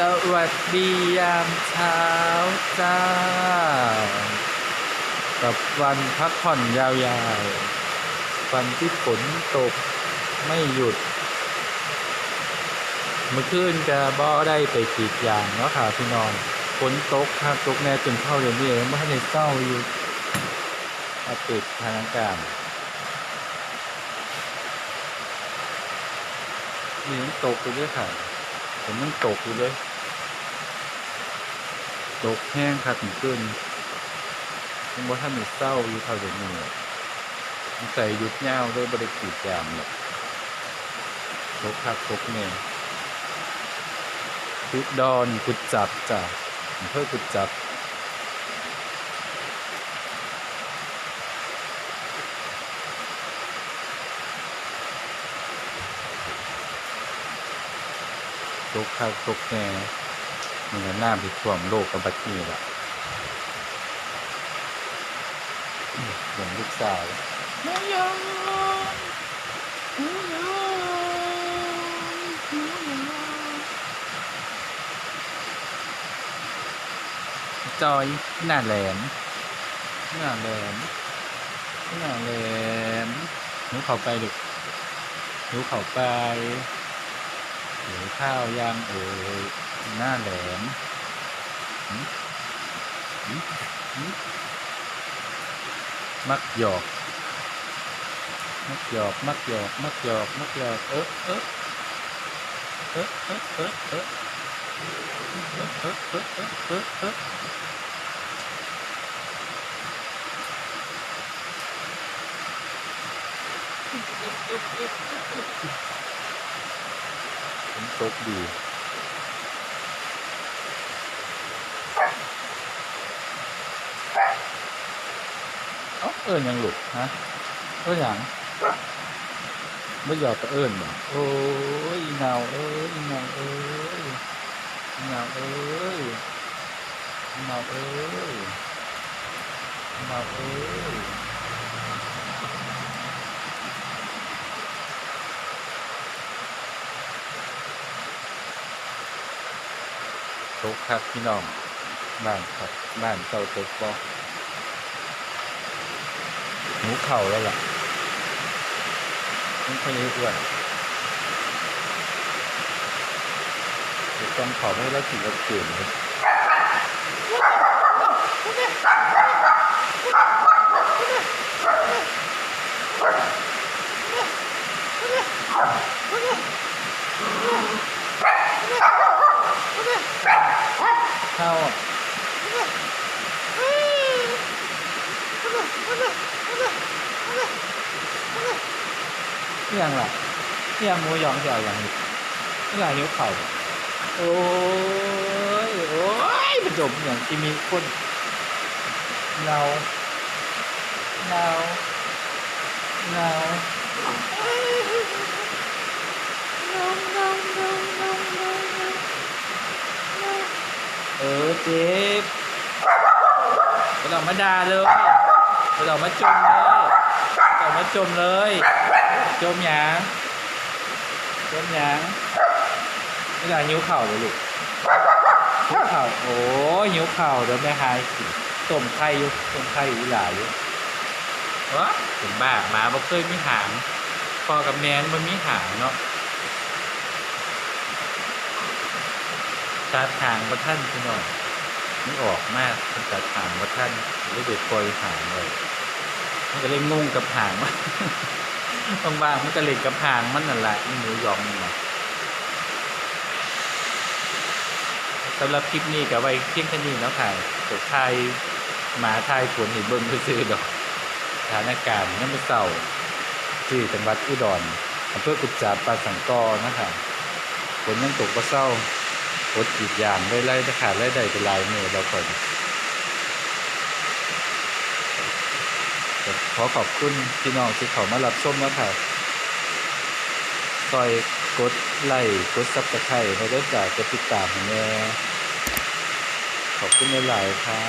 สวัสดียามเช้าจ้า กับวันพักผ่อนยาวๆ วันที่ฝนตกไม่หยุด เมื่อคืนจะบ่ได้ไปกีดยางเนาะค่ะพี่น้องฝนตกค่ะตกแน่จนเข้าเดี๋ยวนี้ยังไม่ทันได้เศร้าอยู่อัปเดตสถานการณ์นี่ยังตกอยู่ด้วยค่ะ ผมยังตกอยู่เลย ตกแห้งค่ะถึงขึ้นยังบ่ทันได้เศร้าอยู่เท่าเดี๋ยวนี้มันใส่หยุดยาด้วยบริกรีดยามหรอกตกคัดตกแน่อุดอนกุดจับจ้ะเพื่อกุดจับ ตกข้าวตกแน่มันก็น้ำที่ท่วมโลกกับบัดนี้ล่ะอืมเหมือนลูกสาวแม่ยองแม่ยองแม่ยองจอยหน้าแหลมหน้าแหลมหน้าแหลมหนูเข้าไปลูกหนูเข้าไป หนูข้าวย่างเอ่ยหน้าแหลมหืมหืมหืมมักหยอก มักหยอก มักหยอก มักหยอก มักหยอก เออเออเออเออเออเออเออเออเออเออเออฝ นตกดีเอ้าเอิญยังหลุดฮะเอิญยังไม่หยอกกับเอิญบ่โอ้ยอีนาวเอ้ยอีนาวเอ้ยอีนาวเอ้ยอีนาวเอ้ยอีนาวเอ้ย ตกครับพี่น้องบ้านครับบ้านเจ้าตกบ่หนูเข่าแล้วล่ะไม่ค่อยอ้วนเดี๋ยวต้องเข่าไม่ได้ถึงกับเกณฑ์เลย เข้าเที่ยงล่ะเที่ยงมูยองจะเอาอย่างนี้เวลาหิวเข่าโอ้ยโอ้ยมันจบอย่างที่มีคนเงาเงาเงาเออเจ็บไม่ ต้องมาด่าเลยไม่ต้องมาจมเลยไม่ต้องมาจมเลย จมหยางจมหยางไม่ได้หิวเข่าวเลยลูกหิวเข่าวโอ้ยหิวเข่าวเดี๋ยวแม่หายสิต้มไข่อยู่ต้มไข่อยู่หลายอยู่วะถึงบ้าหมาบ่เคยมีหางพอกับแมนมันมีหางเนาะตัดหางประท่านพี่น้อง มันออกมากมันตัดหางประท่านเลยเด็ดปล่อยหางเลยมันก็เลยงงกับหางมันบางบางมันก็เล่นกับหางมันนั่นแหละอีหมูยองนี่นะสำหรับคลิปนี้กับไว้เพียงแค่นี้แล้วค่ะตกไทยหมาไทยฝนห็นเบิ้งซื่อดอกสถานการณ์นั่นเป็นเศร้าที่จังหวัดอุดรอำเภอกุจจาปราสังกอนะคะฝนยังตกก็เศร้า อดกีดยางได้ไล่ได้ขาดไล่ได้เป็นลายมือเราก่อนขอขอบคุณพี่น้องที่เขามารับชมนะครับ ซอยกดไลค์กดซับสไครต์ในเรื่องจากกดติดตามเนี่ยขอบคุณหลายๆค่ะ